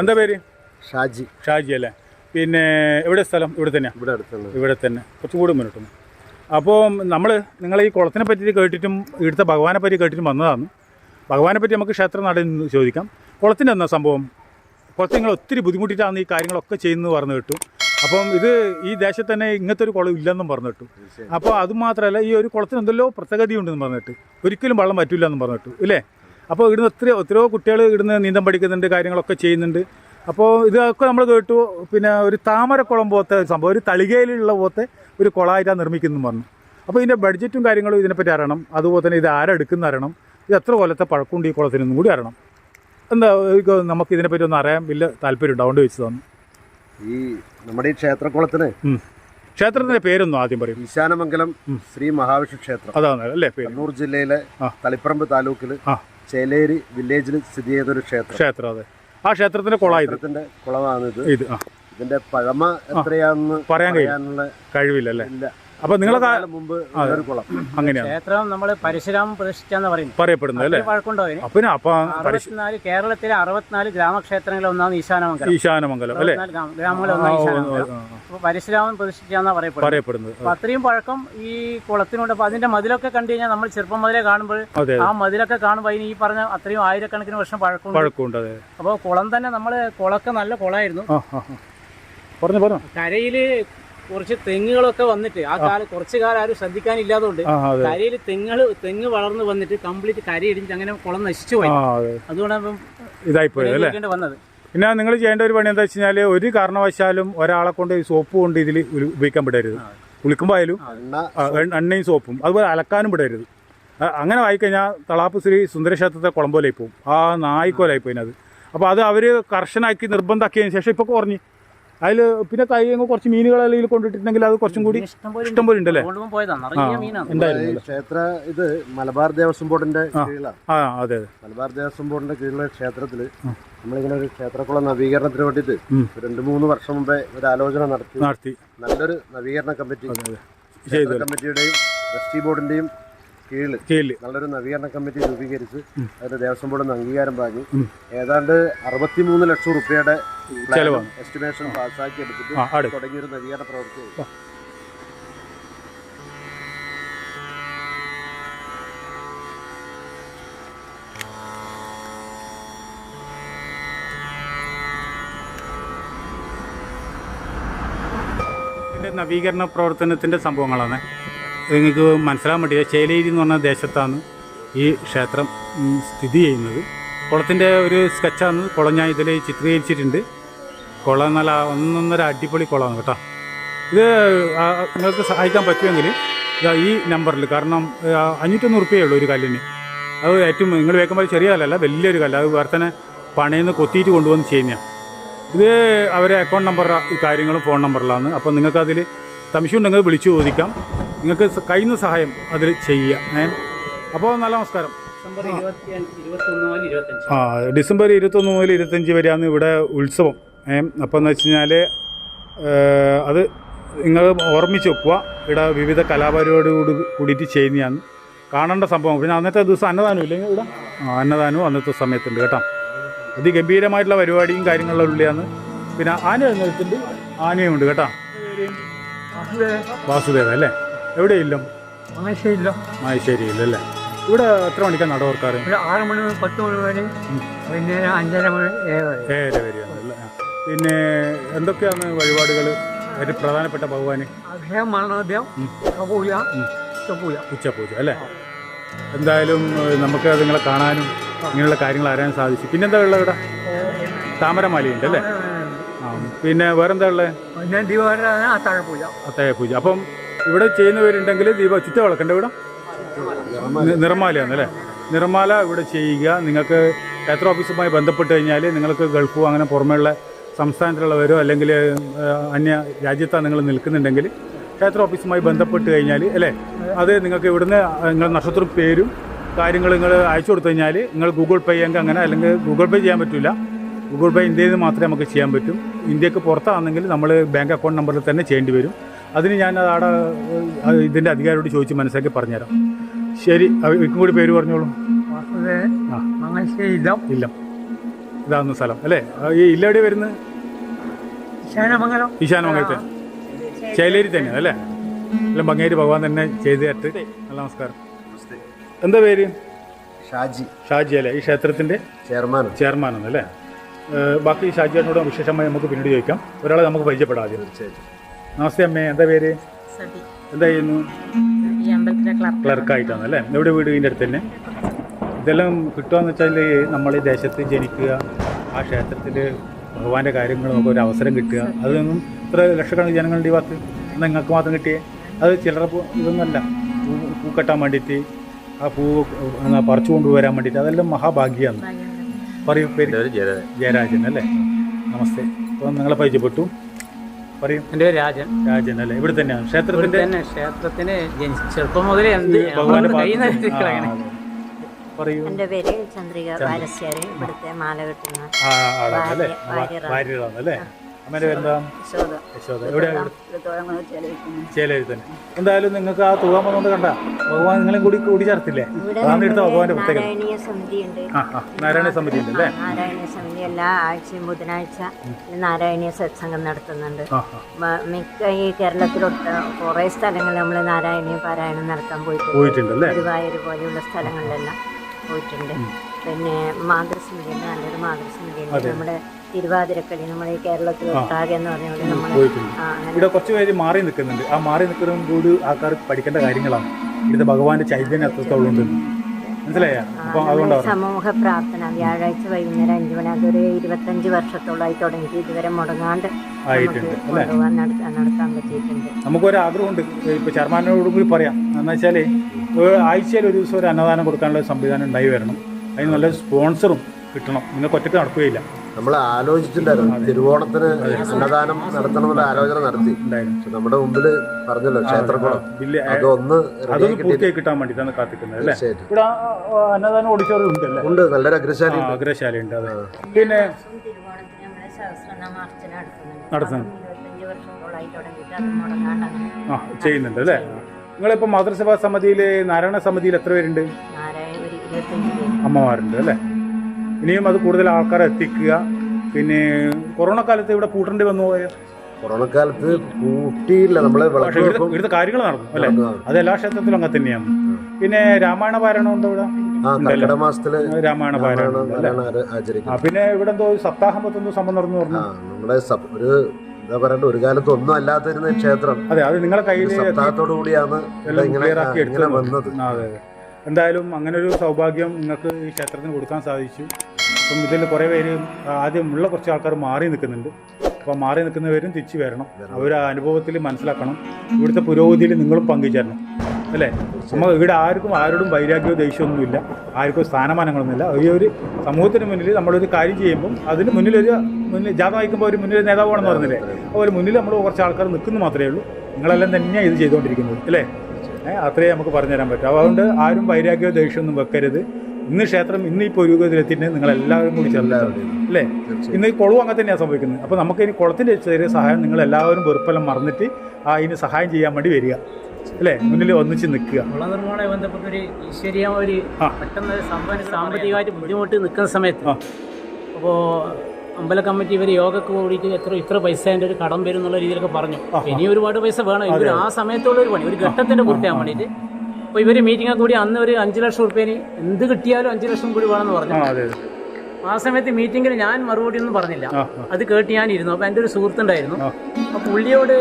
എന്താ പേര്? ഷാജി. ഷാജി അല്ലേ? പിന്നെ എവിടെ സ്ഥലം? ഇവിടെ തന്നെയാണ് ഇവിടെ അടുത്തുള്ളത് ഇവിടെ തന്നെ. കുറച്ചും കൂടി മുന്നോട്ട് അപ്പോൾ നമ്മൾ നിങ്ങൾ ഈ കുളത്തിനെ പറ്റി കേട്ടിട്ടും ഇവിടുത്തെ ഭഗവാനെ പറ്റി കേട്ടിട്ടും വന്നതാണ്. ഭഗവാനെ പറ്റി നമുക്ക് ക്ഷേത്ര നടൻ ചോദിക്കാം. കുളത്തിന്റെ എന്നാ സംഭവം? കുളത്തിൽ നിങ്ങൾ ഒത്തിരി ബുദ്ധിമുട്ടിയിട്ടാണ് ഈ കാര്യങ്ങളൊക്കെ ചെയ്യുന്നത് പറഞ്ഞു കേട്ടു. അപ്പം ഇത് ഈ ദേശത്ത് തന്നെ ഇങ്ങനത്തെ ഒരു കുളം ഇല്ലെന്നും പറഞ്ഞു കേട്ടു. അപ്പോൾ അതുമാത്രമല്ല ഈ ഒരു കുളത്തിന് എന്തെല്ലോ പ്രത്യേകതയുണ്ടെന്ന് പറഞ്ഞിട്ട് ഒരിക്കലും വെള്ളം പറ്റില്ല എന്നും പറഞ്ഞിട്ടു ഇല്ലേ? അപ്പോൾ ഇവിടുന്ന് ഒത്തിരി എത്രയോ കുട്ടികൾ ഇവിടുന്ന് നീന്തം പഠിക്കുന്നുണ്ട് കാര്യങ്ങളൊക്കെ ചെയ്യുന്നുണ്ട്. അപ്പോൾ ഇതൊക്കെ നമ്മൾ കേട്ടു. പിന്നെ ഒരു താമരക്കുളം പോലത്തെ സംഭവം ഒരു തളികയിലുള്ള പോലത്തെ ഒരു കുളമായിട്ടാണ് നിർമ്മിക്കുന്നു പറഞ്ഞു. അപ്പോൾ ഇതിന്റെ ബഡ്ജറ്റും കാര്യങ്ങളും ഇതിനെപ്പറ്റി അറിയണം. അതുപോലെ തന്നെ ഇത് ആരെടുക്കുന്ന അറിയണം. ഇത് എത്ര കൊല്ലത്തെ പഴക്കുണ്ട് ഈ കുളത്തിനൊന്നും കൂടി അറിയണം. എന്താ നമുക്ക് ഇതിനെപ്പറ്റി ഒന്ന് അറിയാൻ വലിയ താല്പര്യം ഉണ്ട്. അതുകൊണ്ട് തന്നു ഈ നമ്മുടെ ഈ ക്ഷേത്രക്കുളത്തിന് ക്ഷേത്രത്തിന്റെ പേരൊന്നും ആദ്യം പറയും. ഈശാനമംഗലം ശ്രീ മഹാവിഷ്ണു ക്ഷേത്രം. അതാണ് അല്ലേ? കണ്ണൂർ ജില്ലയിലെ തളിപ്പറമ്പ് താലൂക്കിൽ. ചേലേരി വില്ലേജിൽ സ്ഥിതി ചെയ്തൊരു ക്ഷേത്രം. ക്ഷേത്രം അതെ. ആ ക്ഷേത്രത്തിന്റെ കുളമായത് ക്ഷേത്രത്തിന്റെ കുളമാണിത്. ഇത് ആ. ഇതിന്റെ പഴമ എത്രയാണെന്ന് പറയാൻ കഴിയില്ല. കഴിവില്ല അല്ലേ? ഇല്ല. അപ്പോൾ നിങ്ങളെ മുമ്പ് അങ്ങനെയാണ് ക്ഷേത്രം നമ്മൾ പരശുരാമൻ പ്രതിഷ്ഠിച്ചാന്ന് പറയുന്നത്. പറയപ്പെടുന്നത് അല്ലേ? അപ്പൊ അപ്പം അപ്പം അറുപത്തിനാല് കേരളത്തിലെ അറുപത്തിനാല് ഗ്രാമക്ഷേത്രങ്ങളിൽ ഒന്നാണ് ഈശാനമംഗലം. ഈശാനമംഗലം അല്ലേ? ഗ്രാമങ്ങളിൽ ഒന്നാണ് ഈശാനമംഗലം. അപ്പൊ പരശുരാമൻ പ്രതിഷ്ഠിച്ചാന്നാ പറയപ്പെടുന്നത്. പറയപ്പെടുന്നത് അപ്പൊ അത്രയും പഴക്കം ഈ കുളത്തിനുണ്ട്. അപ്പൊ അതിന്റെ മതിലൊക്കെ കണ്ടു കഴിഞ്ഞാൽ നമ്മൾ ചെറുപ്പം മുതലേ കാണുമ്പോൾ ആ മതിലൊക്കെ കാണുമ്പോൾ അതിന് ഈ പറഞ്ഞ അത്രയും ആയിരക്കണക്കിന് വർഷം പഴക്കം പഴക്കമുണ്ട് അപ്പൊ കുളം തന്നെ നമ്മൾ കുളമൊക്കെ നല്ല കുളമായിരുന്നു. പറഞ്ഞു പറഞ്ഞു. കരയിൽ കുറച്ച് തെങ്ങുകളൊക്കെ വന്നിട്ട് ആ കാലം കുറച്ച് കാലം ആരും ശ്രദ്ധിക്കാനില്ലാതുകൊണ്ട് കരയിൽ തെങ്ങുകൾ തെങ്ങ് വളർന്ന് വന്നിട്ട് കംപ്ലീറ്റ് കരയിടിച്ച് അങ്ങനെ കുളം നശിച്ചു പോയി. അതുകൊണ്ടാണ് ഇതായി പോയത് വന്നത്. പിന്നെ നിങ്ങൾ ചെയ്യേണ്ട ഒരു പണി എന്താ വെച്ച് കഴിഞ്ഞാൽ ഒരു കാരണവശാലും ഒരാളെ കൊണ്ട് ഈ സോപ്പ് കൊണ്ട് ഇതിൽ ഉപയോഗിക്കാൻ വിടരുത്. കുളിക്കുമ്പോൾ ആയാലും എണ്ണയും സോപ്പും അതുപോലെ അലക്കാനും വിടരുത്. അങ്ങനെ ആയിക്കഴിഞ്ഞാൽ തളാപ്പ് ശ്രീ സുന്ദരക്ഷേത്രത്തെ കുളം പോലെ പോകും ആ നായിക്കോലായി പോയിനത് അപ്പോൾ അത് അവർ കർശനാക്കി നിർബന്ധമാക്കിയതിന് ശേഷം ഇപ്പോൾ കുറഞ്ഞ്. അതിൽ പിന്നെ തൈ കുറച്ച് മീനുകളെല്ലാം കൊണ്ടിട്ടിട്ടുണ്ടെങ്കിൽ കൊണ്ടിട്ടുണ്ടെങ്കിൽ അത് കുറച്ചും കൂടി ഇഷ്ടം പോലെ ഉണ്ടല്ലേ? ക്ഷേത്ര ഇത് മലബാർ ദേവസ്വം ബോർഡിന്റെ കീഴിലാണ് ആ അതെ മലബാർ ദേവസ്വം ബോർഡിന്റെ കീഴിലുള്ള ക്ഷേത്രത്തിൽ നമ്മളിങ്ങനെ ഒരു ക്ഷേത്രക്കുളം നവീകരണത്തിന് വേണ്ടിയിട്ട് രണ്ടു മൂന്ന് വർഷം മുമ്പേ ഒരു ആലോചന നടത്തി. നടത്തി. നല്ലൊരു നവീകരണ കമ്മിറ്റി. കമ്മിറ്റിയുടെയും ട്രസ്റ്റി ബോർഡിന്റെയും കീഴിൽ നല്ലൊരു നവീകരണ കമ്മിറ്റി രൂപീകരിച്ച് അതിന്റെ ദേവസ്വം ബോർഡിൽ നിന്ന് അംഗീകാരം വാങ്ങി. ഏതാണ്ട് അറുപത്തിമൂന്ന് ലക്ഷം റുപ്യയുടെ എസ്റ്റിമേഷൻ പാസ്സാക്കി എടുത്തിട്ട് തുടങ്ങിയ ഒരു തുടങ്ങിയൊരു നവീകരണ പ്രവൃത്തി. നവീകരണ പ്രവർത്തനത്തിന്റെ സംഭവങ്ങളാണ്. നിങ്ങൾക്ക് മനസ്സിലാൻ പറ്റില്ല. ചേലേരി എന്ന് പറഞ്ഞ ദേശത്താണ് ഈ ക്ഷേത്രം സ്ഥിതി ചെയ്യുന്നത്. കുളത്തിന്റെ ഒരു സ്കെച്ചാണ് കുളം ഞാൻ ഇതിൽ ചിത്രീകരിച്ചിട്ടുണ്ട്. കുളം നല്ല ഒന്നൊന്നര അടിപൊളി കുളമാണ് കേട്ടോ. ഇത് നിങ്ങൾക്ക് സഹായിക്കാൻ പറ്റുമെങ്കിൽ ഈ നമ്പറിൽ കാരണം അഞ്ഞൂറ്റൊന്ന് റുപ്യേ ഉള്ളൂ ഒരു കല്ലിന്. അത് ഏറ്റവും നിങ്ങൾ വേക്കുമ്പോൾ ചെറിയ കല്ലല്ല വലിയൊരു കല്ല്. അത് വേറെ തന്നെ പണയിൽ കൊത്തിയിട്ട് കൊണ്ടുവന്ന് ചെയ്യുന്നതാണ് ഇത് അവരെ അക്കൗണ്ട് നമ്പർ കാര്യങ്ങളും ഫോൺ നമ്പറിലാണ് അപ്പോൾ നിങ്ങൾക്കതിൽ തമിഷുണ്ടെങ്കിൽ ഉണ്ടെങ്കിൽ വിളിച്ചു ചോദിക്കാം. നിങ്ങൾക്ക് കഴിയുന്ന സഹായം അതിൽ ചെയ്യുക. ഏ? അപ്പോൾ നല്ല നമസ്കാരം. ആ ഡിസംബർ ഇരുപത്തൊന്ന് മുതൽ ഇരുപത്തഞ്ച് വരെയാണ് ഇവിടെ ഉത്സവം. ഏ? അപ്പോൾ എന്ന് വെച്ച് കഴിഞ്ഞാൽ അത് നിങ്ങൾ ഓർമ്മിച്ച് വെക്കുക. ഇവിടെ വിവിധ കലാപരിപാടിയോട് കൂടിയിട്ട് ചെയ്യുന്നതാണ്. കാണേണ്ട സംഭവം. പിന്നെ അന്നത്തെ ദിവസം അന്നദാനം ഇല്ലെങ്കിൽ ഇവിടെ? ആ അന്നദാനവും അന്നത്തെ സമയത്തുണ്ട് കേട്ടോ. അതിഗംഭീരമായിട്ടുള്ള പരിപാടിയും കാര്യങ്ങളും ഉള്ളതാണ് പിന്നെ ആന എഴുന്നേൽക്കുന്നുണ്ട് ആനയും ഉണ്ട് കേട്ടോ വാസുദേവ അല്ലേ? എവിടെയില്ല ആശയില്ല മായശ്ശേരിയില്ല അല്ലേ ഇവിടെ എത്ര മണിക്കാണ് നട ഓർക്കാറ് ആറ് മണി പത്ത് മണി വരെ പിന്നെ അഞ്ചര മണി ഏഴര വരെയാണല്ലേ പിന്നെ എന്തൊക്കെയാണ് വഴിപാടുകൾ ഒരു പ്രധാനപ്പെട്ട ഭഗവാന്? അഭിഷേകം മരണോദ്യം പൂജ പൂജ ഉച്ചപൂജ. അല്ലേ? എന്തായാലും നമുക്ക് നിങ്ങളെ കാണാനും ഇങ്ങനെയുള്ള കാര്യങ്ങൾ അറിയാൻ സാധിച്ചു. പിന്നെന്താ ഉള്ളത് ഇവിടെ? താമരമാലയുണ്ട് അല്ലേ? പിന്നെ വേറെന്താ ഉള്ളത്? പിന്നെ പൂജ അത്തായ പൂജ അപ്പം ഇവിടെ ചെയ്യുന്നവരുണ്ടെങ്കിൽ ദീപ ചുറ്റ വിളക്കണ്ട ഇവിടെ? നിറമാലയാണ് അല്ലേ? നിറമാല ഇവിടെ ചെയ്യുക. നിങ്ങൾക്ക് എത്ര ഓഫീസുമായി ബന്ധപ്പെട്ട് കഴിഞ്ഞാൽ നിങ്ങൾക്ക് ഗൾഫോ അങ്ങനെ പുറമെയുള്ള സംസ്ഥാനത്തിലുള്ളവരോ അല്ലെങ്കിൽ അന്യ രാജ്യത്താണ് നിങ്ങൾ നിൽക്കുന്നുണ്ടെങ്കിൽ ക്ഷേത്ര ഓഫീസുമായി ബന്ധപ്പെട്ട് കഴിഞ്ഞാൽ അല്ലേ? അത് നിങ്ങൾക്ക് ഇവിടുന്ന് നിങ്ങൾ നക്ഷത്ര പേരും കാര്യങ്ങൾ നിങ്ങൾ അയച്ചു കൊടുത്തു കഴിഞ്ഞാൽ നിങ്ങൾ ഗൂഗിൾ പേ എങ്കിൽ അങ്ങനെ അല്ലെങ്കിൽ ഗൂഗിൾ പേ ചെയ്യാൻ പറ്റില്ല ഗൂഗിൾ പേ ഇന്ത്യയിൽ നിന്ന് മാത്രമേ നമുക്ക് ചെയ്യാൻ പറ്റും. ഇന്ത്യയ്ക്ക് പുറത്താണെങ്കിൽ നമ്മൾ ബാങ്ക് അക്കൗണ്ട് നമ്പറിൽ തന്നെ ചെയ്യേണ്ടി വരും. അതിന് ഞാൻ അവിടെ ആടെ ഇതിന്റെ അധികാരിയോട് ചോദിച്ച് മനസ്സിലാക്കി പറഞ്ഞുതരാം. ശരി ഇക്കും കൂടി പേര് പറഞ്ഞോളൂ. ഇല്ലം. ഇതാകുന്ന സ്ഥലം അല്ലേ? ഈ ഇല്ല ഇല്ലടി വരുന്നത്? ശാനമംഗലം ഈശാനമംഗലത്തെ. ശൈലേരി തന്നെ അല്ലേ? എല്ലാം ഭംഗിയായിട്ട് ഭഗവാൻ തന്നെ ചെയ്തു തരട്ട് നല്ല നമസ്കാരം. എന്താ പേര്? ഷാജി. ഷാജി അല്ലേ? ഈ ക്ഷേത്രത്തിന്റെ ചെയർമാൻ ചെയർമാനാണ് അല്ലേ? ബാക്കി ഷാജിയോടും വിശേഷമായി നമുക്ക് പിന്നീട് ചോദിക്കാം. ഒരാളെ നമുക്ക് പരിചയപ്പെടാം ആദ്യം. തീർച്ചയായിട്ടും. നമസ്തേ അമ്മേ എന്താ പേര്? എന്താ ചെയ്യുന്നു? ഈ അമ്പലത്തിലെ ക്ലർക്ക് ക്ലർക്കായിട്ടാണ് അല്ലേ? എവിടെ വീട് ഇതിന്റെ അടുത്ത് തന്നെ? ഇതെല്ലാം കിട്ടുകയെന്ന് വെച്ചാൽ നമ്മൾ ഈ ദേശത്ത് ജനിക്കുക ആ ക്ഷേത്രത്തിൽ ഭഗവാന്റെ കാര്യങ്ങൾ നമുക്ക് ഒരു അവസരം കിട്ടുക. അതൊന്നും ഇത്ര ലക്ഷക്കണക്കിന് ജനങ്ങളുടെ ഈ ഭാഗത്ത്. എന്നാൽ നിങ്ങൾക്ക് മാത്രം കിട്ടിയേ. അത് ചിലർ ഇതൊന്നുമല്ല പൂ പൂ കെട്ടാൻ വേണ്ടിയിട്ട് ആ പൂ എന്നാ പറിച്ചു കൊണ്ടുവരാൻ വേണ്ടിയിട്ട് അതെല്ലാം മഹാഭാഗ്യമാണ്. പറയൂ പേര്. ജയരാജൻ അല്ലേ? നമസ്തേ. അപ്പം നിങ്ങളെ പരിചയപ്പെട്ടു. പറയൂ. എന്റെ പേര് രാജൻ. രാജൻ അല്ലേ? ഇവിടെ തന്നെയാണ്? ക്ഷേത്രത്തിന്റെ തന്നെ ക്ഷേത്രത്തിന് ചെറുപ്പം മുതലേ എന്ത് കൈ പറയൂ. എന്റെ പേര് ചന്ദ്രിക ബാലശ്ശേരി ഇവിടുത്തെ മാല കെട്ടുന്ന അല്ലേ? അമ്മേന്റെ പേരെന്താ? യശോദ. യശോദ. എവിടെ ഇത്രത്തോളം കൂടെ ചെലവിക്കുന്നു. ചേലേരി തന്നെ എന്തായാലും നിങ്ങൾക്ക് ആ തുക വന്നുകൊണ്ട് കണ്ട ഭഗവാൻ നിങ്ങളെ കൂടി കൂടി ചേർത്തില്ലേ? അതാണ് എടുത്ത ഭഗവാന്റെ പ്രത്യേകത. നാരായണീയ സമിതി ഉണ്ട് ആ ആ നാരായണ സമിതി ഉണ്ട് അല്ലേ നാരായണീയ സമിതി എല്ലാ ആഴ്ചയും ബുധനാഴ്ച നാരായണീയ സത്സംഗം നടത്തുന്നുണ്ട്. മിക്ക ഈ കേരളത്തിലൊട്ട് കുറേ സ്ഥലങ്ങളിൽ നമ്മൾ നാരായണീയ പാരായണം നടത്താൻ പോയിട്ടുണ്ട്. ഗുരുവായൂർ പോലെയുള്ള സ്ഥലങ്ങളിലെല്ലാം പോയിട്ടുണ്ട്. പിന്നെ മാതൃസ്മൃതി നല്ലൊരു മാതൃസ്മൃതി നമ്മുടെ തിരുവാതിരക്കളി നമ്മുടെ കേരളത്തിൽ ഒട്ടാകെ എന്ന് പറഞ്ഞുകൊണ്ട് നമ്മൾ ഇവിടെ കുറച്ച് പേര് മാറി നിൽക്കുന്നുണ്ട്. ആ മാറി നിൽക്കുന്നതും കൂടി ആൾക്കാർ പഠിക്കേണ്ട കാര്യങ്ങളാണ്. ഇവിടുത്തെ ഭഗവാന്റെ ചൈതന്യം ഉണ്ട്. അതുകൊണ്ടാണ് സമൂഹ പ്രാർത്ഥന വ്യാഴാഴ്ച വൈകുന്നേരം അഞ്ചു മണി അതൊരു ഇരുപത്തഞ്ച് വർഷത്തോളമായി തുടങ്ങി. ഇതുവരെ മുടങ്ങാണ്ട് നടത്താൻ നടത്താൻ പറ്റിയിട്ടുണ്ട്. നമുക്കൊരു ആഗ്രഹമുണ്ട്. ഇപ്പൊ ചെയർമാനോടും കൂടി പറയാം. എന്ന് വെച്ചാൽ ആഴ്ചയിൽ ഒരു ദിവസം ഒരു അന്നദാനം കൊടുക്കാനുള്ള സംവിധാനം ഉണ്ടായി വരണം. അതിന് നല്ല സ്പോൺസറും കിട്ടണം. നിങ്ങൾക്ക് ഒറ്റയ്ക്ക് നടക്കുകയില്ല. നമ്മൾ ആലോചിച്ചിട്ടുണ്ടായിരുന്നു. തിരുവോണത്തിന് അന്നദാനം നടത്തണമെന്ന് ആലോചന നടത്തി. നമ്മുടെ മുമ്പിൽ പറഞ്ഞല്ലോ ക്ഷേത്രക്കുളം. അതൊന്ന് അതൊന്ന് പൂർത്തിയായി കിട്ടാൻ വേണ്ടിയിട്ടാണ് കാത്തിക്കുന്നത് അല്ലേ? ഇവിടെ അന്നദാനം ഓഡിറ്റോറിയം ഉണ്ട് അല്ലേ? ഉണ്ട് നല്ലൊരു അഗ്രശാലി ആ, അഗ്രശാലയുണ്ട് അതെ. പിന്നെ ആ ചെയ്യുന്നുണ്ട് അല്ലേ? നിങ്ങളിപ്പോൾ മാതൃസഭാ സമിതിയിൽ നാരായണ സമിതിയിൽ എത്ര പേരുണ്ട്? നാരായണ അമ്മമാരുണ്ട് അല്ലേ? ഇനിയും അത് കൂടുതൽ ആൾക്കാരെ എത്തിക്കുക. പിന്നെ കൊറോണ കാലത്ത് ഇവിടെ പൂട്ടേണ്ടി വന്നു പോയ കൊറോണ കാലത്ത് കൂട്ടിയില്ല. നമ്മളെ ഇവിടുത്തെ കാര്യങ്ങൾ നടന്നു അല്ലേ. അത് എല്ലാ ക്ഷേത്രത്തിലും അങ്ങനെ തന്നെയാണ്. പിന്നെ രാമായണ പാരായണം ഉണ്ട് ഇവിടെ? മാസത്തിൽ രാമായണ പാരായണം പിന്നെ ഇവിടെ എന്തോ സപ്താഹം പത്തൊന്നും സംബന്ധം നടന്നു പറഞ്ഞു. നമ്മുടെ ഒരു എന്താ പറയണ്ട ഒരു കാലത്ത് ഒന്നും അല്ലാത്തിരുന്ന ക്ഷേത്രം. അതെ അത് നിങ്ങളെ കയ്യിൽ സപ്താഹത്തോടു കൂടിയാണ് ഇങ്ങനെ വന്നത്. അതെ അതെ. എന്തായാലും അങ്ങനെ ഒരു സൗഭാഗ്യം നിങ്ങൾക്ക് ഈ ക്ഷേത്രത്തിന് കൊടുക്കാൻ സാധിച്ചു. അപ്പം ഇതിൽ കുറേ പേര് ആദ്യമുള്ള കുറച്ച് ആൾക്കാർ മാറി നിൽക്കുന്നുണ്ട്. അപ്പോൾ മാറി നിൽക്കുന്നവരും തിരിച്ചു വരണം. അവർ അനുഭവത്തിൽ മനസ്സിലാക്കണം. ഇവിടുത്തെ പുരോഗതിയിൽ നിങ്ങളും പങ്കുചേരണം. അല്ലേ? നമ്മൾ ഇവിടെ ആർക്കും ആരോടും വൈരാഗ്യമോ ദേഷ്യമൊന്നുമില്ല. ആർക്കും സ്ഥാനമാനങ്ങളൊന്നുമില്ല. ഈ ഒരു സമൂഹത്തിന് മുന്നിൽ നമ്മളൊരു കാര്യം ചെയ്യുമ്പം അതിന് മുന്നിലൊരു മുന്നിൽ ജാഥ വായിക്കുമ്പോൾ ഒരു മുന്നിൽ നേതാവാണെന്ന് പറഞ്ഞില്ലേ? അതുപോലെ മുന്നിൽ നമ്മൾ കുറച്ച് ആൾക്കാർ നിൽക്കുന്നു മാത്രമേ ഉള്ളൂ. നിങ്ങളെല്ലാം തന്നെയാണ് ഇത് ചെയ്തുകൊണ്ടിരിക്കുന്നത്. അല്ലേ? അത്രയേ നമുക്ക് പറഞ്ഞുതരാൻ പറ്റൂ. അതുകൊണ്ട് ആരും വൈരാഗ്യമോ ദേഷ്യമൊന്നും വെക്കരുത്. ഇന്ന് ക്ഷേത്രം ഇന്ന് ഈ പുരോഗതിയിലെത്തിയിട്ട് നിങ്ങൾ എല്ലാവരും കൂടി ചേർന്നിട്ടുണ്ട് അല്ലേ ഇന്ന് ഈ കുളവും അങ്ങനെ തന്നെയാണ് സംഭവിക്കുന്നത്. അപ്പോൾ നമുക്ക് ഇനി കുളത്തിന്റെ ചെറിയ സഹായം നിങ്ങൾ എല്ലാവരും വെറുപ്പെല്ലാം മറന്നിട്ട് ആ ഇതിന് സഹായം ചെയ്യാൻ വേണ്ടി വരിക. അല്ലേ? മുന്നിൽ ഒന്നിച്ച് നിൽക്കുക. നിർമ്മാണവുമായി ബന്ധപ്പെട്ട ഒരു ഈശ്വരീയ ഒരു ആ. പെട്ടെന്ന് ഒരു സംഭവം സാമ്പത്തികമായിട്ട് ബുദ്ധിമുട്ട് നിൽക്കുന്ന സമയത്ത്. അപ്പോൾ അമ്പല കമ്മിറ്റി ഇവർ യോഗക്ക് കൂടിയിട്ട് എത്ര ഇത്ര പൈസ എന്റെ ഒരു കടം വരും എന്നുള്ള രീതിയിലൊക്കെ പറഞ്ഞു. ഇനി ഒരുപാട് പൈസ വേണം. ഇവർ ആ സമയത്തുള്ള ഒരു പണി. ഒരു ഘട്ടത്തിന്റെ പൂർത്തിയാൻ വേണ്ടിയിട്ട് അപ്പോൾ ഇവർ മീറ്റിംഗ് കൂടി അന്ന് ഒരു അഞ്ച് ലക്ഷം റുപ്യേന് എന്ത് കിട്ടിയാലും അഞ്ച് ലക്ഷം കൂടി വേണമെന്ന് പറഞ്ഞു. ആ സമയത്ത് മീറ്റിംഗിൽ ഞാൻ മറുപടി ഒന്നും പറഞ്ഞില്ല. അത് കേട്ട് ഞാൻ ഇരുന്നു. അപ്പോൾ എന്റെ ഒരു സുഹൃത്തുണ്ടായിരുന്നു. അപ്പോൾ പുള്ളിയോട്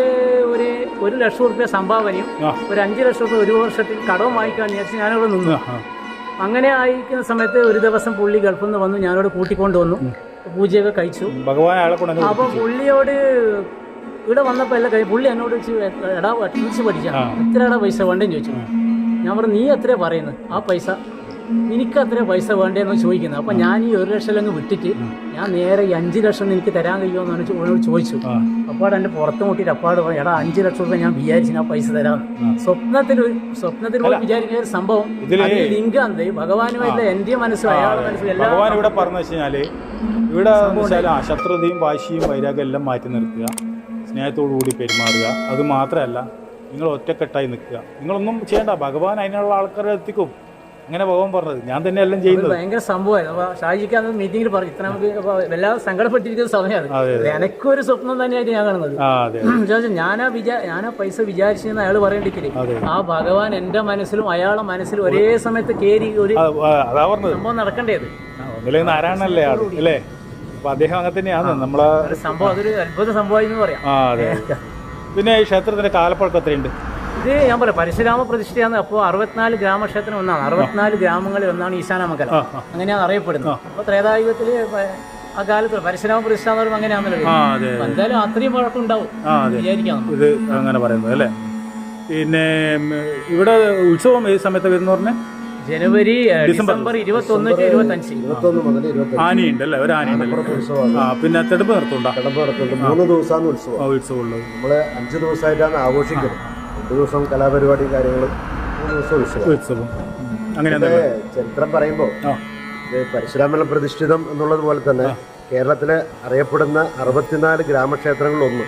ഒരു ഒരു ലക്ഷം റുപ്യ സംഭാവനയും ഒരു അഞ്ച് ലക്ഷം റുപ്യ ഒരു വർഷത്തിൽ കടവും വാങ്ങിക്കാൻ വിചാരിച്ച് ഞാനവിടെ നിന്നു. അങ്ങനെ ആയിരിക്കുന്ന സമയത്ത് ഒരു ദിവസം പുള്ളി ഗൾഫിൽ നിന്ന് വന്നു ഞാനോട് കൂട്ടിക്കൊണ്ടു വന്നു. പൂജയൊക്കെ കഴിച്ചു. ഭഗവാൻ അയാളെ കൊണ്ട് അപ്പൊ പുള്ളിയോട് ഇവിടെ വന്നപ്പോൾ എല്ലാം കഴിഞ്ഞ് പുള്ളി എന്നോട് എടാ അഡ്മിഷൻ പഠിച്ചാ. എത്ര പൈസ വേണ്ടേന്ന് ചോദിച്ചു. ഞാൻ പറഞ്ഞു നീ എത്രയാ പറയുന്നത്? ആ പൈസ നിനക്ക് അത്ര പൈസ വേണ്ടേന്ന് ചോദിക്കുന്നത്. അപ്പൊ ഞാൻ ഈ ഒരു ലക്ഷം അങ്ങ് വിട്ടിട്ട് ഞാൻ നേരെ ഈ അഞ്ച് ലക്ഷം എനിക്ക് തരാൻ കഴിയുമോ എന്ന് ചോ- ചോദിച്ചു ആ. അപ്പാട് എന്റെ പുറത്ത് മുട്ടിയിട്ട് അപ്പാട് പറഞ്ഞു എടാ അഞ്ച് ലക്ഷം രൂപ ഞാൻ വിചാരിച്ചു ഞാൻ പൈസ തരാം സ്വപ്നത്തിൽ സ്വപ്നത്തിൽ വിചാരിക്കുന്ന ഒരു സംഭവം. ലിംഗാന്ത് ഭഗവാനുമായിട്ട് ഭഗവാനുമായിട്ടുള്ള എന്റെ മനസ്സും അയാളുടെ മനസ്സും എല്ലാം ഭഗവാൻ ഇവിടെ പറഞ്ഞു വെച്ചാൽ ഇവിടെ ശത്രുതയും വാശിയും വൈരാഗ്യം എല്ലാം മാറ്റി നിർത്തുക. സ്നേഹത്തോടു കൂടി പെരുമാറുക. അത് മാത്രമല്ല നിങ്ങൾ ഒറ്റക്കെട്ടായി നിൽക്കുക. നിങ്ങളൊന്നും ചെയ്യണ്ട. ഭഗവാൻ അതിനുള്ള ആൾക്കാരെ എത്തിക്കും. അങ്ങനെ പോകാൻ പറഞ്ഞത്. ഞാൻ തന്നെ എല്ലാം ചെയ്യുന്നു ചെയ്യുന്നത് ഭയങ്കര സംഭവമായിരുന്നു. അപ്പൊ ഷാജിക്ക് അന്ന് മീറ്റിംഗിൽ പറഞ്ഞു ഇത്ര നമുക്ക് വല്ലാതെ സങ്കടപ്പെട്ടിരിക്കുന്ന സമയമാണ്. എനിക്കൊരു സ്വപ്നം തന്നെയായിട്ട് ഞാൻ കാണുന്നത്. ഞാനാ വിചാ ഞാനാ പൈസ വിചാരിച്ചെന്ന് അയാൾ പറയണ്ടിക്കില്ലേ. ആ ഭഗവാൻ എന്റെ മനസ്സിലും അയാളെ മനസ്സിലും ഒരേ സമയത്ത് കേറി ഒരു സംഭവം നടക്കേണ്ടത്. നാരായണല്ലേ ആൾ അല്ലേ? അപ്പൊ അദ്ദേഹം അങ്ങനെ തന്നെയാണ്. നമ്മളെ സംഭവം അതൊരു അത്ഭുത സംഭവമായി എന്ന് പറയാം പിന്നെ ഈ ക്ഷേത്രത്തിന്റെ കാലപ്പഴക്കം എത്രയുണ്ട്? ഇത് ഞാൻ പറയാം പരശുരാമ പ്രതിഷ്ഠയാണ് അപ്പോൾ അറുപത്തിനാല് ഗ്രാമക്ഷേത്രം ഒന്നാണ്. അറുപത്തിനാല് ഗ്രാമങ്ങളിൽ ഒന്നാണ് ആ. അങ്ങനെയാണ് അറിയപ്പെടുന്നത്. അപ്പോൾ ത്രേതായുഗത്തിൽ ആ കാലത്ത് പരശുരാമ പ്രതിഷ്ഠ എന്ന് പറയുമ്പോൾ അങ്ങനെയാണല്ലോ അതെ എന്തായാലും അത്രയും പഴക്കം ഉണ്ടാവും വിചാരിക്കാം ഇത് അങ്ങനെ പറയുന്നത് അല്ലേ? പിന്നെ ഇവിടെ ഉത്സവം ഏത് സമയത്ത് വരുന്ന പറഞ്ഞ? ജനുവരി ഡിസംബർ. ഇരുപത്തി ഒന്ന് ഇരുപത്തി അഞ്ച് ആനയുണ്ട് അല്ലേ? ഒരു ആനി ആ പിന്നെ തെടുപ്പ് നിർത്തുണ്ടോ തെടുപ്പ് നിർത്തുണ്ട് മൂന്ന് ദിവസമാണ് ഉത്സവം. ആ ഉത്സവം ഉള്ളത് നമ്മൾ അഞ്ച് ദിവസമായിട്ടാണ് ആഘോഷിക്കുന്നത്. രണ്ട് ദിവസം കലാപരിപാടിയും കാര്യങ്ങളും ഉത്സവം. അങ്ങനെ ചരിത്രം പറയുമ്പോൾ പരശുരാമല പ്രതിഷ്ഠിതം എന്നുള്ളത് പോലെ തന്നെ കേരളത്തിലെ അറിയപ്പെടുന്ന അറുപത്തിനാല് ഗ്രാമക്ഷേത്രങ്ങളിൽ ഒന്ന്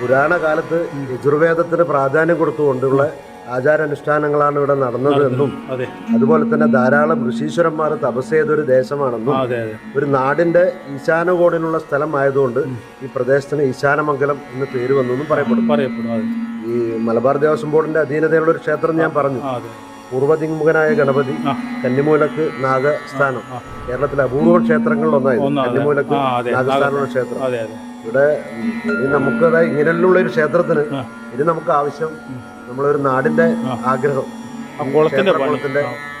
പുരാണ കാലത്ത് യജുർവേദത്തിന് പ്രാധാന്യം കൊടുത്തുകൊണ്ടുള്ള ആചാരാനുഷ്ഠാനങ്ങളാണ് ഇവിടെ നടന്നത് എന്നും അതുപോലെ തന്നെ ധാരാളം ഋഷീശ്വരന്മാർ തപസ് ചെയ്തൊരു ദേശമാണെന്നും ഒരു നാടിന്റെ ഈശാനകോടിനുള്ള സ്ഥലമായതുകൊണ്ട് ഈ പ്രദേശത്തിന് ഈശാനമംഗലം എന്ന് പേര് വന്നു പറയപ്പെടും പറയപ്പെടും ഈ മലബാർ ദേവസ്വം ബോർഡിന്റെ അധീനതയുള്ള ഒരു ക്ഷേത്രം ഞാൻ പറഞ്ഞു. പൂർവതിമുഖനായ ഗണപതി. കന്നിമൂലക്ക് നാഗസ്ഥാനം. കേരളത്തിലെ അപൂർവ ക്ഷേത്രങ്ങളിൽ ഒന്നായിരുന്നു. കന്നിമൂലക്ക് നാഗസ്ഥാനമുള്ള ക്ഷേത്രം. ഇവിടെ ഇനി നമുക്ക് അതായത് ഇങ്ങനെയുള്ള ഒരു ക്ഷേത്രത്തിന്. ഇനി നമുക്ക് ആവശ്യം നമ്മളൊരു നാടിന്റെ. ആഗ്രഹം. കുളത്തിന്റെ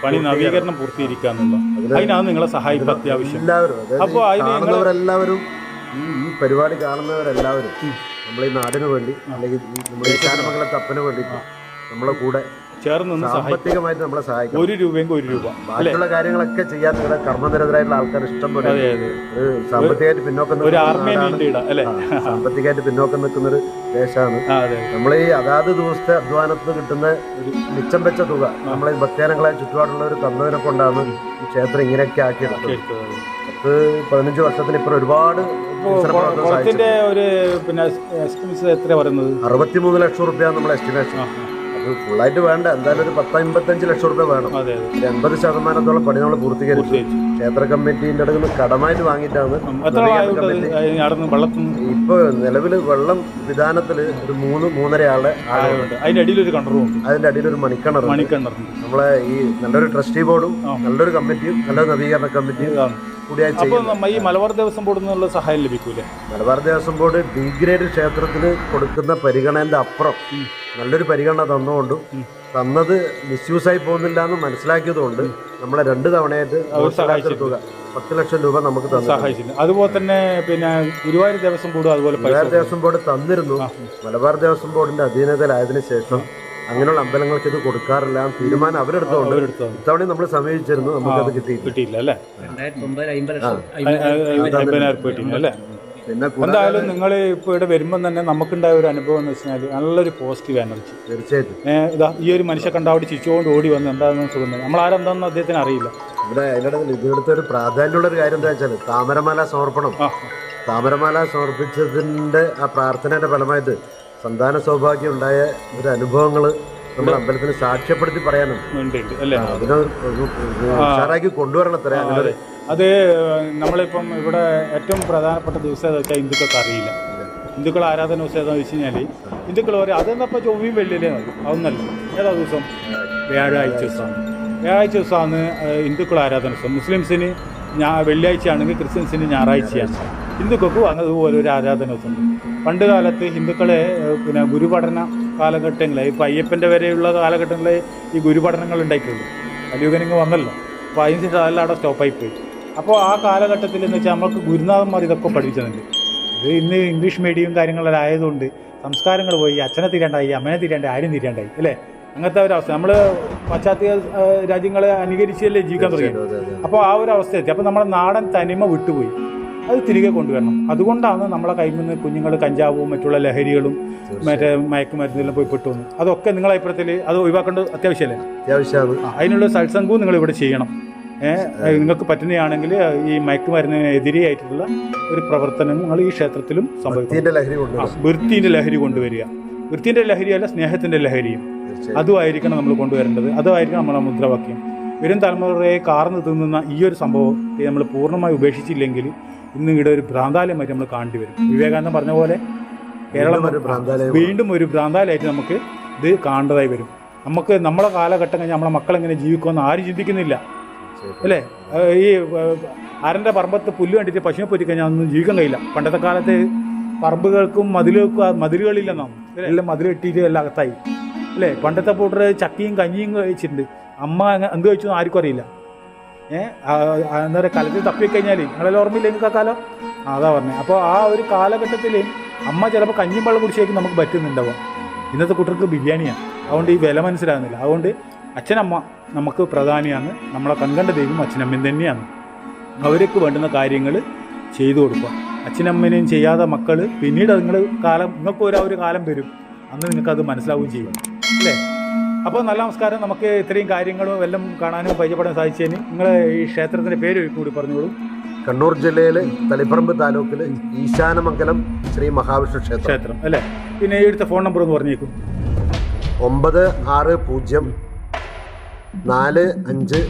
പണി നവീകരണം പൂർത്തീകരിക്കാന്നുള്ള അതിനാണ് നിങ്ങളെ സഹായിപ്പ് അത്യാവശ്യം എല്ലാവരും അപ്പോൾ അതിന് ഈ ഈ പരിപാടി കാണുന്നവരെല്ലാവരും നമ്മൾ ഈ നാടിന് വേണ്ടി അല്ലെങ്കിൽ നമ്മുടെ ഈ തപ്പന് വേണ്ടി വേണ്ടിയിട്ട് നമ്മളെ കൂടെ ചേർന്ന് സാമ്പത്തികമായിട്ട് നമ്മളെ സഹായിക്കും ഒരു രൂപയെങ്കിൽ ഒരു രൂപ. ബാക്കിയുള്ള കാര്യങ്ങളൊക്കെ ചെയ്യാൻ ഇവിടെ കർമ്മനിരതരായിട്ടുള്ള ആൾക്കാർ ഇഷ്ടം പോലെ സാമ്പത്തികമായിട്ട് പിന്നോക്കം സാമ്പത്തികമായിട്ട് പിന്നോക്കം നിൽക്കുന്ന ഒരു ദേശമാണ് നമ്മളെ നമ്മൾ ഈ അതാത് ദിവസത്തെ അധ്വാനത്തിന് കിട്ടുന്ന ഒരു മിച്ചം വെച്ച തുക നമ്മളെ ഭക്തജനങ്ങളെ ചുറ്റുപാടുള്ളവർ തന്നതിനെ കൊണ്ടാണ് ക്ഷേത്രം ഇങ്ങനെയൊക്കെ ആക്കിയെടുത്തത് എടുത്തത്. പത്ത് പതിനഞ്ച് വർഷത്തിന് ഇപ്പം ഒരുപാട് കുളത്തിന്റെ ഒരു പിന്നെ എസ്റ്റിമേറ്റ് എത്ര പറയുന്നത്? അറുപത്തിമൂന്ന് ലക്ഷം റുപ്യ നമ്മളെ എസ്റ്റിമേഷൻ അത് ഫുള്ളായിട്ട് വേണ്ട. എന്തായാലും ഒരു പത്ത് അമ്പത്തഞ്ച് ലക്ഷം റുപ്യ വേണം. ഒരു എൺപത് ശതമാനത്തോളം പണി നമ്മൾ പൂർത്തീകരിച്ചു. ക്ഷേത്ര കമ്മിറ്റീന്റെ അടുത്ത് കടമായിട്ട് വാങ്ങിയിട്ടാണ് ഇപ്പൊ നിലവിൽ വെള്ളം വിധാനത്തിൽ ഒരു മൂന്ന് മൂന്നര ആളെ അതിന്റെ അടിയിൽ ഒരു കണ്ടറും അതിന്റെ അടിയിൽ ഒരു മണിക്കണർ മണിക്കണ്ടറുണ്ട് നമ്മളെ ഈ നല്ലൊരു ട്രസ്റ്റി ബോർഡും നല്ലൊരു കമ്മിറ്റിയും നല്ലൊരു നവീകരണ കമ്മിറ്റിയും അപ്പൊ ഈ മലബാർ ദേവസ്വം ബോർഡിൽ നിന്നുള്ള സഹായം ലഭിക്കൂലേ? Malabar Devaswom board D grade ക്ഷേത്രത്തിന് കൊടുക്കുന്ന പരിഗണനന്റെ അപ്പുറം നല്ലൊരു പരിഗണന തന്നുകൊണ്ട് തന്നത് തന്നത് മിസ്യൂസ് ആയി പോകുന്നില്ല എന്ന് മനസ്സിലാക്കിയതുകൊണ്ട് നമ്മളെ രണ്ട് തവണയായിട്ട് തുക പത്ത് ലക്ഷം രൂപ നമുക്ക് സഹായിച്ചില്ല അതുപോലെ തന്നെ പിന്നെ ഗുരുവായൂർ ദേവസ്വം ബോർഡ് അതുപോലെ ദേവസ്വം ബോർഡ് തന്നിരുന്നു. മലബാർ ദേവസ്വം ബോർഡിന്റെ അധീനതയിലായതിനു ശേഷം അങ്ങനെയുള്ള അമ്പലങ്ങൾക്ക് ഇത് കൊടുക്കാറില്ല തീരുമാനം അവരെടുത്തോണ്ട് ഇത്തവണ നമ്മൾ സമീപിച്ചിരുന്നു നമുക്കത് അത് കിട്ടിയില്ല. അല്ലേ? പിന്നെ എന്തായാലും നിങ്ങൾ ഇപ്പോൾ ഇവിടെ വരുമ്പോൾ തന്നെ നമുക്കുണ്ടായ ഒരു അനുഭവം എന്ന് വെച്ചാൽ നല്ലൊരു പോസിറ്റീവ് എനർജി തീർച്ചയായിട്ടും. ഇതാ ഈ ഒരു മനുഷ്യ കണ്ട അവിടെ ചിരിച്ചുകൊണ്ട് ഓടി വന്ന് എന്താണെന്ന് സുഖം നമ്മൾ ആരെന്താണെന്ന് അദ്ദേഹത്തിന് അറിയില്ല. ഇവിടെ അതിനിടയിൽ ഇതിനടുത്ത് ഒരു പ്രാധാന്യമുള്ള ഒരു കാര്യം എന്താ വെച്ചാൽ താമരമാല സമർപ്പണം. താമരമാല സമർപ്പിച്ചതിന്റെ ആ പ്രാർത്ഥനയുടെ ഫലമായിട്ട് സന്താന സൗഭാഗ്യം ഉണ്ടായ ഒരു അനുഭവങ്ങൾ നമ്മൾ അമ്പലത്തിന് സാക്ഷ്യപ്പെടുത്തി പറയാനുണ്ട് ഉഷാറാക്കി കൊണ്ടുവരണം അത്ര അങ്ങനെ അത് നമ്മളിപ്പം ഇവിടെ ഏറ്റവും പ്രധാനപ്പെട്ട ദിവസം ഏതാ വെച്ചാൽ ഹിന്ദുക്കൾക്ക് അറിയില്ല. ഹിന്ദുക്കൾ ആരാധന ദിവസം ഏതാണെന്ന് വെച്ച് കഴിഞ്ഞാൽ ഹിന്ദുക്കൾ പറയും അതെന്നപ്പോൾ ചൊവ്വയും വെള്ളിയിലേ മതി അതൊന്നല്ല. ഏതാ ദിവസം? വ്യാഴാഴ്ച ദിവസമാണ് വ്യാഴാഴ്ച ദിവസമാണ് ഹിന്ദുക്കൾ ആരാധന ദിവസം. മുസ്ലിംസിന് ഞാ വെള്ളിയാഴ്ച ആണെങ്കിൽ ക്രിസ്ത്യൻസിന് ഞായറാഴ്ചയാണ്. ഹിന്ദുക്കൾക്കും അതുപോലെ ഒരു ആരാധന ദിവസമുണ്ട് പണ്ട് കാലത്ത് ഹിന്ദുക്കളെ പിന്നെ ഗുരുപഠന കാലഘട്ടങ്ങളിൽ ഇപ്പോൾ അയ്യപ്പന്റെ വരെയുള്ള കാലഘട്ടങ്ങളിൽ ഈ ഗുരുപഠനങ്ങൾ ഉണ്ടായിട്ടുള്ളൂ കലിയുഗനിങ് വന്നല്ലോ. അപ്പോൾ അതിന് ശേഷം അതെല്ലാം അവിടെ സ്റ്റോപ്പായി പോയി. അപ്പോൾ ആ കാലഘട്ടത്തിൽ എന്ന് വെച്ചാൽ നമ്മൾക്ക് ഗുരുനാഥന്മാർ ഇതൊക്കെ പഠിപ്പിച്ചതുണ്ട് ഇത് ഇന്ന് ഇംഗ്ലീഷ് മീഡിയം കാര്യങ്ങളെല്ലാം ആയതുകൊണ്ട് സംസ്കാരങ്ങൾ പോയി അച്ഛനെ തീരണ്ടായി അമ്മനെ തീരണ്ടായി ആരും തീരണ്ടായി അല്ലേ? അങ്ങനത്തെ ഒരു അവസ്ഥ. നമ്മൾ പാശ്ചാത്യ രാജ്യങ്ങളെ അനുകരിച്ചല്ലേ ജീവിക്കാൻ തുടങ്ങി. അപ്പോൾ ആ ഒരു അവസ്ഥ എത്തി. അപ്പോൾ നമ്മുടെ നാടൻ തനിമ വിട്ടുപോയി. അത് തിരികെ കൊണ്ടുവരണം. അതുകൊണ്ടാണ് നമ്മളെ കയ്യിൽ നിന്ന് കുഞ്ഞുങ്ങൾ കഞ്ചാവും മറ്റുള്ള ലഹരികളും മറ്റേ മയക്കുമരുന്നെല്ലാം പോയി പെട്ടുവന്നു അതൊക്കെ നിങ്ങളെ അഭിപ്രായത്തിൽ അത് ഒഴിവാക്കേണ്ടത് അത്യാവശ്യമല്ലേ? അത്യാവശ്യമാണ്. അതിനുള്ള സത്സംഗവും നിങ്ങൾ ഇവിടെ ചെയ്യണം. ഏഹ് നിങ്ങൾക്ക് പറ്റുന്നതാണെങ്കിൽ ഈ മയക്കുമരുന്നിനെതിരെയായിട്ടുള്ള ഒരു പ്രവർത്തനം നിങ്ങൾ ഈ ക്ഷേത്രത്തിലും സംഭവിക്കും. വൃത്തിന്റെ ലഹരി ആ, വൃത്തിന്റെ ലഹരി കൊണ്ടുവരിക. വൃത്തിന്റെ ലഹരിയല്ല സ്നേഹത്തിന്റെ ലഹരിയും. അതുമായിരിക്കണം നമ്മൾ കൊണ്ടുവരേണ്ടത്. അതുമായിരിക്കണം നമ്മളെ മുദ്രാവാക്യം. വരും തലമുറയെ കാർന്ന് തിന്നുന്ന ഈ ഒരു സംഭവം നമ്മൾ പൂർണമായി ഉപേക്ഷിച്ചില്ലെങ്കിൽ ഇന്ന് ഇവിടെ ഒരു ഭ്രാന്താലയമായിട്ട് നമ്മൾ കാണേണ്ടി വരും. വിവേകാനന്ദൻ പറഞ്ഞ പോലെ കേരളം വീണ്ടും ഒരു ഭ്രാന്താലയം വീണ്ടും ഒരു ഭ്രാന്താലയമായിട്ട് നമുക്ക് ഇത് കാണേണ്ടതായി വരും. നമുക്ക് നമ്മളെ കാലഘട്ടം കഴിഞ്ഞ് നമ്മളെ മക്കളെങ്ങനെ ജീവിക്കുമെന്ന് ആരും ചിന്തിക്കുന്നില്ല. അല്ലേ? ഈ ആരന്റെ പറമ്പത്ത് പുല്ല് കണ്ടിട്ട് പശുവിനെ പൊറ്റി കഴിഞ്ഞാൽ ഒന്നും ജീവിക്കാൻ കഴിയില്ല. പണ്ടത്തെ കാലത്ത് പറമ്പുകൾക്കും മതിലുകൾക്കും മതിലുകളില്ല നാം എല്ലാം മതിൽ കെട്ടിയിട്ട് എല്ലാം അകത്തായി. അല്ലേ? പണ്ടത്തെ പൂട്ടർ ചക്കിയും കഞ്ഞിയും കഴിച്ചിട്ടുണ്ട്. അമ്മ എന്ത് കഴിച്ചു ആർക്കും അറിയില്ല. എന്താ പറയുക കലത്തിൽ തപ്പി കഴിഞ്ഞാൽ നിങ്ങളെല്ലാം ഓർമ്മയില്ല നിങ്ങൾക്ക് ആ കാലം? അതാ പറഞ്ഞത് അപ്പോൾ ആ ഒരു കാലഘട്ടത്തിൽ അമ്മ ചിലപ്പോൾ കഞ്ഞിയും വെള്ളം കുടിച്ചേക്കും നമുക്ക് പറ്റുന്നുണ്ടാവും. ഇന്നത്തെ കുട്ടികൾക്ക് ബിരിയാണിയാണ് അതുകൊണ്ട് ഈ വില മനസ്സിലാകുന്നില്ല. അതുകൊണ്ട് അച്ഛനമ്മ നമുക്ക് പ്രധാനിയാണ്. നമ്മളെ കൺകണ്ട ദൈവം അച്ഛനമ്മയും തന്നെയാണ്. അവർക്ക് വേണ്ടുന്ന കാര്യങ്ങൾ ചെയ്തു കൊടുക്കുക. അച്ഛനമ്മനെയും ചെയ്യാതെ മക്കൾ പിന്നീട് നിങ്ങൾ കാലം നിങ്ങൾക്ക് ഒരു ഒരു കാലം വരും. അന്ന് നിങ്ങൾക്കത് മനസ്സിലാവുകയും ചെയ്യും. അല്ലേ? അപ്പോൾ നല്ല നമസ്കാരം. നമുക്ക് ഇത്രയും കാര്യങ്ങളും എല്ലാം കാണാനും പരിചയപ്പെടാൻ സാധിച്ചതിന് നിങ്ങൾ ഈ ക്ഷേത്രത്തിന്റെ പേര് കൂടി പറഞ്ഞോളൂ. കണ്ണൂർ ജില്ലയിലെ തളിപ്പറമ്പ് താലൂക്കിൽ ഈശാനമംഗലം ശ്രീ മഹാവിഷ്ണു ക്ഷേത്രം. ക്ഷേത്രം അല്ലേ? പിന്നെ ഈ ഫോൺ നമ്പർ ഒന്ന് പറഞ്ഞേക്കും. ഒമ്പത് ആറ് പൂജ്യം നാല് അഞ്ച്